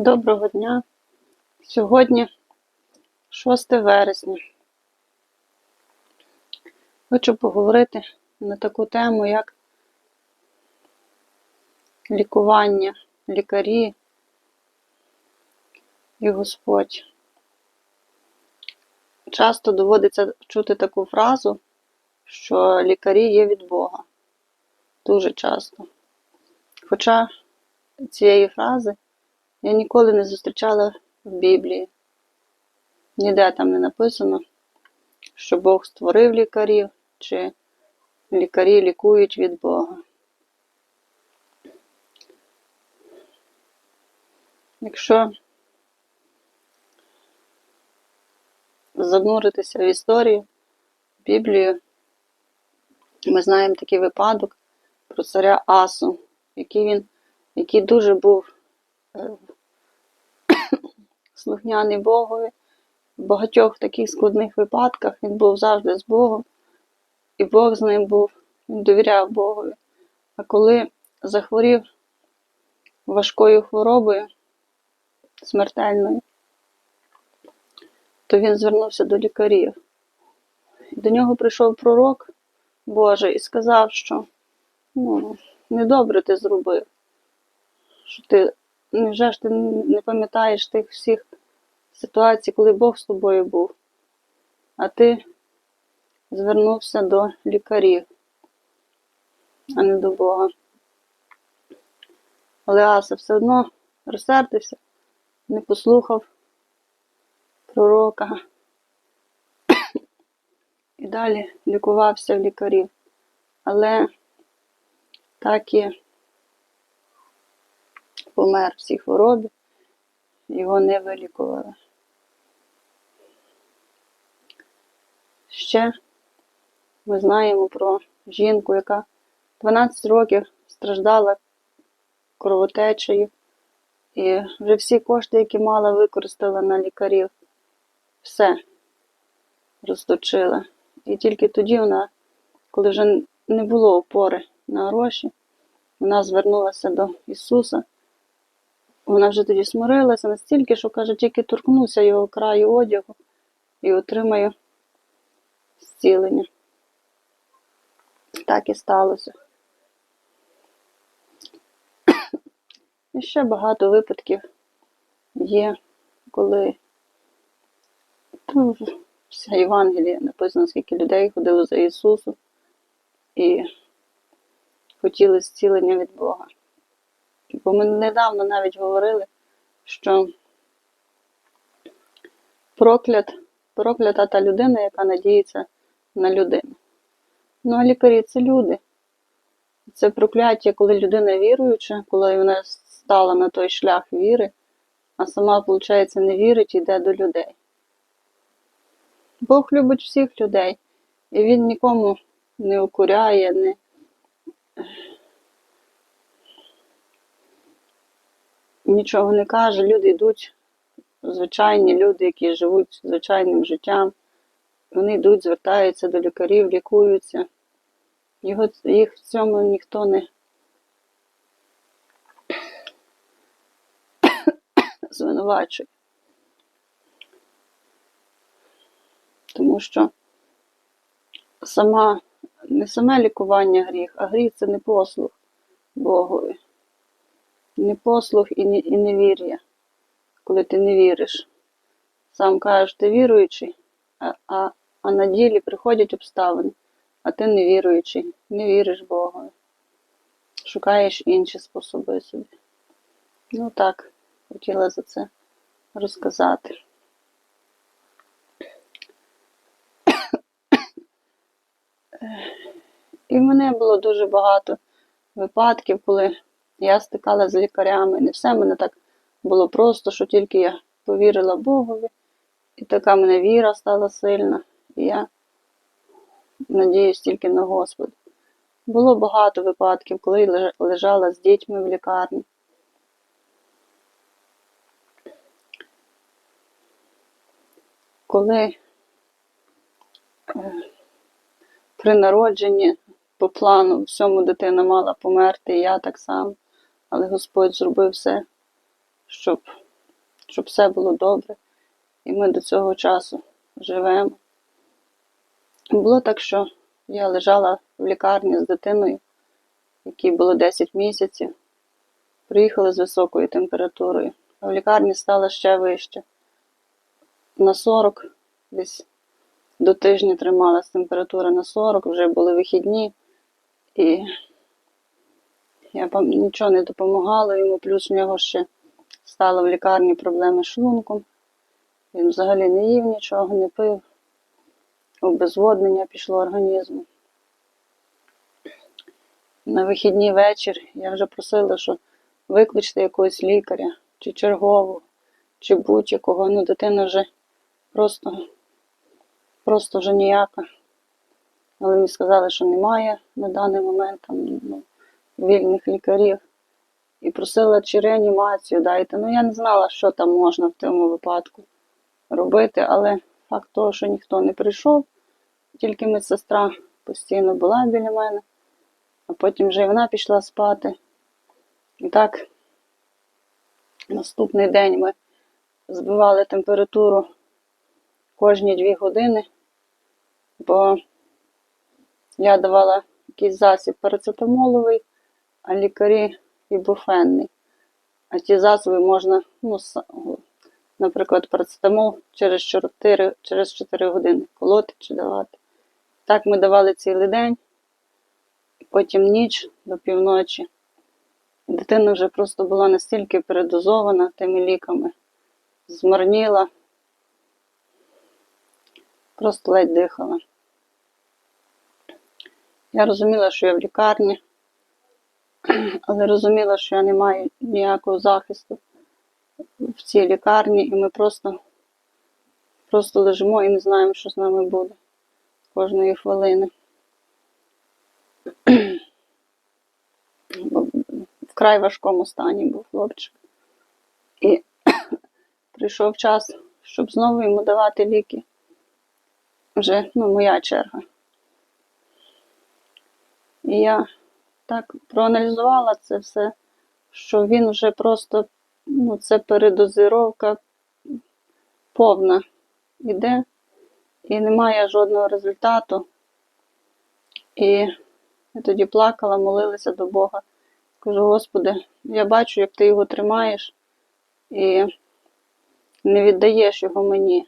Доброго дня. Сьогодні 6 вересня. Хочу поговорити на таку тему, як лікування, лікарі і Господь. Часто доводиться чути таку фразу, що лікарі є від Бога. Дуже часто. Хоча цієї фрази я ніколи не зустрічала в Біблії. Ніде там не написано, що Бог створив лікарів, чи лікарі лікують від Бога. Якщо зануритися в історію, в Біблію, ми знаємо такий випадок про царя Асу, який він, який дуже був е, слухняний Богові. В багатьох таких складних випадках він був завжди з Богом, і Бог з ним був, він довіряв Богові. А коли захворів важкою хворобою, смертельною, то він звернувся до лікарів. До нього прийшов пророк Божий і сказав, що ну, недобре ти зробив, що ти невже ж ти не пам'ятаєш тих всіх ситуацій, коли Бог з тобою був, а ти звернувся до лікарів, а не до Бога. Але Аса все одно розсердився, не послухав пророка і далі лікувався в лікарів. Але так і помер в цій хворобі, його не вилікували. Ще ми знаємо про жінку, яка 12 років страждала кровотечею, і вже всі кошти, які мала, використала на лікарів. Все розточила. І тільки тоді вона, коли вже не було опори на гроші, вона звернулася до Ісуса. Вона вже тоді смирилася настільки, що каже, тільки торкнуся його краю одягу і отримаю зцілення. Так і сталося. І ще багато випадків є, коли вся Євангелія написано, скільки людей ходило за Ісусом і хотіли зцілення від Бога. Бо ми недавно навіть говорили, що проклят, проклята та людина, яка надіється на людину. Ну, а лікарі це люди. Це прокляття, коли людина віруюча, коли вона стала на той шлях віри, а сама, виходить, не вірить і йде до людей. Бог любить всіх людей, і Він нікому не укуряє, не нічого не каже. Люди йдуть, звичайні люди, які живуть звичайним життям. Вони йдуть, звертаються до лікарів, лікуються. Його, їх в цьому ніхто не звинувачує. Тому що сама, не саме лікування гріх, а гріх це не послух Богові. Не послух і, не, і невір'я, коли ти не віриш. Сам кажеш, ти віруючий, а, а, а на ділі приходять обставини, а ти не віруючий, не віриш Богові. Шукаєш інші способи собі. Ну так, хотіла за це розказати. І в мене було дуже багато випадків, коли я стикалася з лікарями. Не все в мене так було просто, що тільки я повірила Богові, і така мене віра стала сильна, і я надіюсь тільки на Господа. Було багато випадків, коли я лежала з дітьми в лікарні. Коли е, при народженні по плану всьому дитина мала померти, і я так само. Але Господь зробив все, щоб щоб все було добре. І ми до цього часу живемо. Було так, що я лежала в лікарні з дитиною, якій було 10 місяців. Приїхали з високою температурою, а в лікарні стало ще вище. На 40, десь до тижня трималась температура на 40, вже були вихідні, і я нічого не допомагало йому, плюс в нього ще стало в лікарні проблеми з шлунком. Він взагалі не їв нічого, не пив. Обезводнення пішло організму. На вихідний вечір я вже просила, що викличте якогось лікаря, чи чергового, чи будь-якого. Ну, дитина вже просто, просто вже ніяка. Але мені сказали, що немає на даний момент там, ну, вільних лікарів. І просила чи реанімацію дайте. Ну, я не знала, що там можна в тому випадку робити, але факт того, що ніхто не прийшов, тільки медсестра постійно була біля мене, а потім вже і вона пішла спати. І так, наступний день ми збивали температуру кожні дві години, бо я давала якийсь засіб парацетамоловий, а лікарі ібуфенний. А ті засоби можна, ну, наприклад, парацетамол через 4, через 4 години колоти чи давати. Так ми давали цілий день, потім ніч до півночі. Дитина вже просто була настільки передозована тими ліками, змарніла, просто ледь дихала. Я розуміла, що я в лікарні, але розуміла, що я не маю ніякого захисту в цій лікарні, і ми просто, просто лежимо і не знаємо, що з нами буде кожної хвилини. Вкрай важкому стані був хлопчик. І прийшов час, щоб знову йому давати ліки. Вже ну, моя черга. І я так проаналізувала це все, що він вже просто, ну, це передозировка повна іде, і немає жодного результату. І я тоді плакала, молилася до Бога. Кажу, Господи, я бачу, як ти його тримаєш і не віддаєш його мені.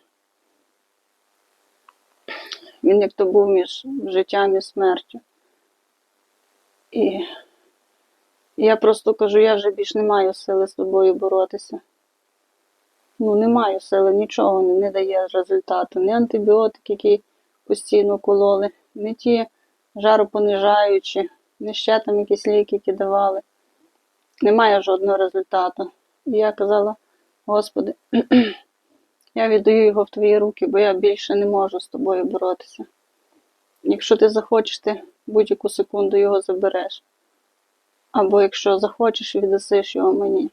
Він як то був між життям і смертю. І я просто кажу, я вже більш не маю сили з тобою боротися. Ну, не маю сили, нічого не, не дає результату. Ні антибіотики, які постійно кололи, не ті жаропонижаючі, не ще там якісь ліки, які давали. Немає жодного результату. І я казала, Господи, я віддаю його в твої руки, бо я більше не можу з тобою боротися. Якщо ти захочеш, ти будь-яку секунду його забереш. Або якщо захочеш, віддасиш його мені.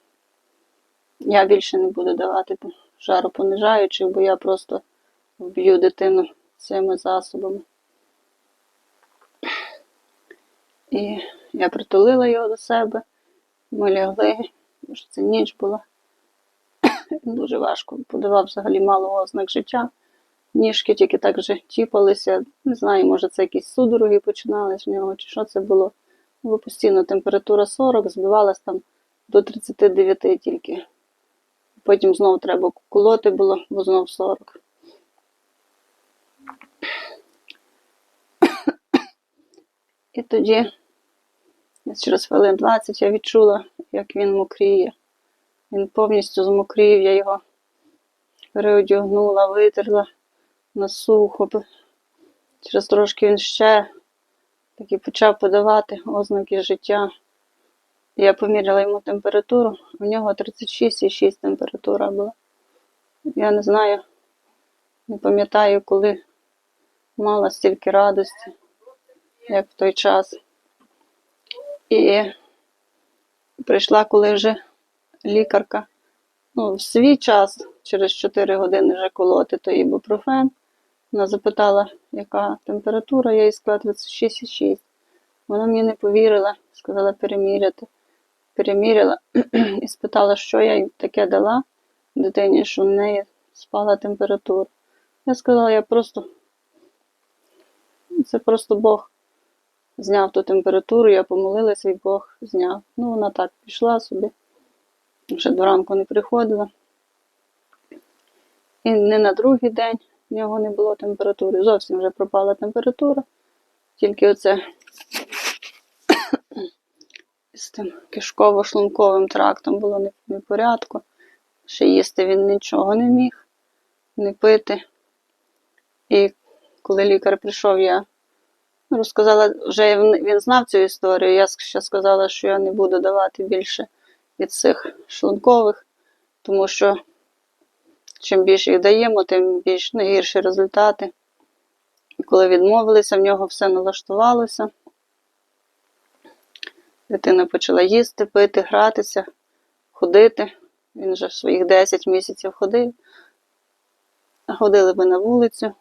Я більше не буду давати жаропонижаючих, бо я просто вб'ю дитину цими засобами. І я притулила його до себе, ми лягли, що це ніч була. Дуже важко. Подавав взагалі мало ознак життя. Ніжки тільки так вже тіпалися. Не знаю, може це якісь судороги починались в нього, чи що це було. Бо постійно температура 40, збивалась там до 39 тільки. Потім знову треба колоти було, бо знов 40. І тоді, через хвилин 20, я відчула, як він мокріє. Він повністю змокрів, я його переодягнула, витерла на сухо. Через трошки він ще таки почав подавати ознаки життя. Я поміряла йому температуру, у нього 36,6 температура була. Я не знаю, не пам'ятаю, коли мала стільки радості, як в той час. І прийшла, коли вже лікарка, ну, в свій час, через 4 години вже колоти той ібупрофен. Вона запитала, яка температура, я їй сказала 36,6. Вона мені не повірила, сказала переміряти. Переміряла і спитала, що я їй таке дала. дитині, що в неї спала температура. Я сказала, я просто. Це просто Бог зняв ту температуру, я помолилася, і Бог зняв. Ну, вона так пішла собі, вже до ранку не приходила. І не на другий день в нього не було температури. Зовсім вже пропала температура. Тільки оце з тим кишково-шлунковим трактом було не, не порядку. Ще їсти він нічого не міг, не пити. І коли лікар прийшов, я розказала, вже він знав цю історію. Я ще сказала, що я не буду давати більше від цих шлункових, тому що чим більше їх даємо, тим більш ну, гірші результати. І коли відмовилися, в нього все налаштувалося. Дитина почала їсти, пити, гратися, ходити. Він вже своїх 10 місяців ходив. Ходили ми на вулицю.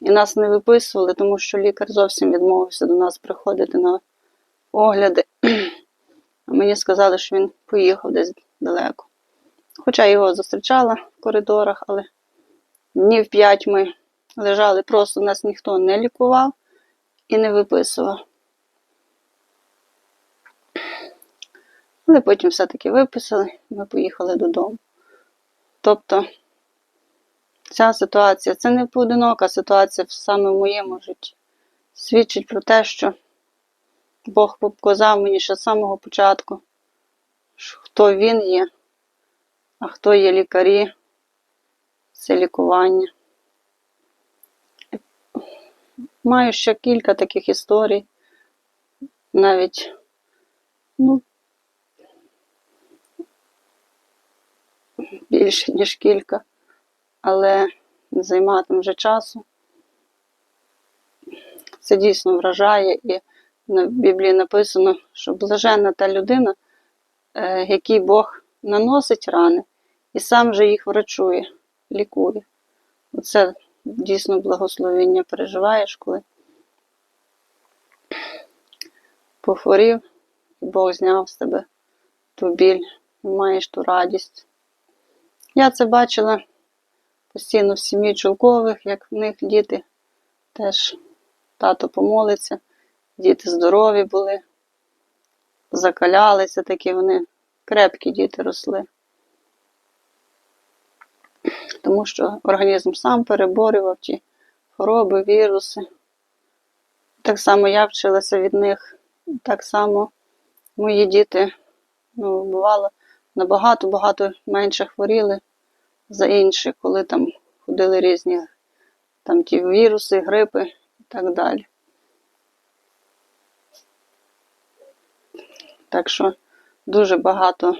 І нас не виписували, тому що лікар зовсім відмовився до нас приходити на огляди. Мені сказали, що він поїхав десь далеко. Хоча його зустрічала в коридорах, але днів п'ять ми лежали, просто нас ніхто не лікував і не виписував. Але потім все-таки виписали, ми поїхали додому. Тобто ця ситуація це не поодинока ситуація саме в моєму житті. Свідчить про те, що Бог показав мені ще з самого початку, що хто він є, а хто є лікарі, це лікування. Маю ще кілька таких історій, навіть, ну, більше, ніж кілька, але займатиме вже часу. Це дійсно вражає, і на Біблії написано, що блаженна та людина, е, якій Бог наносить рани, і сам же їх врачує, лікує. Оце дійсно благословення переживаєш, коли похворів, і Бог зняв з тебе ту біль, маєш ту радість. Я це бачила постійно в сім'ї Чулкових, як в них діти теж тато помолиться, діти здорові були, закалялися такі, вони крепкі діти росли. Тому що організм сам переборював ті хвороби, віруси. Так само я вчилася від них, так само мої діти, ну, бувало, набагато-багато менше хворіли за інших, коли там ходили різні там ті віруси, грипи і так далі. Так що дуже багато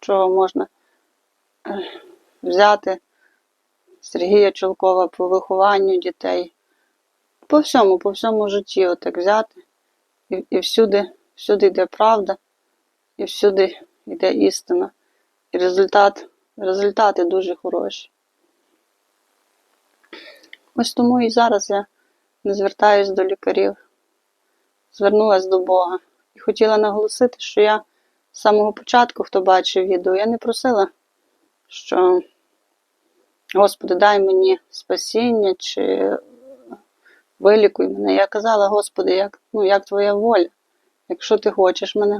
чого можна е, взяти Сергія Чулкова по вихованню дітей. По всьому, по всьому житті отак взяти. І, і всюди, всюди йде правда, і всюди йде істина. І результат, результати дуже хороші. Ось тому і зараз я не звертаюсь до лікарів, звернулася до Бога. І хотіла наголосити, що я з самого початку, хто бачив відео, я не просила, що Господи, дай мені спасіння чи вилікуй мене. Я казала, Господи, як, ну, як твоя воля, якщо ти хочеш мене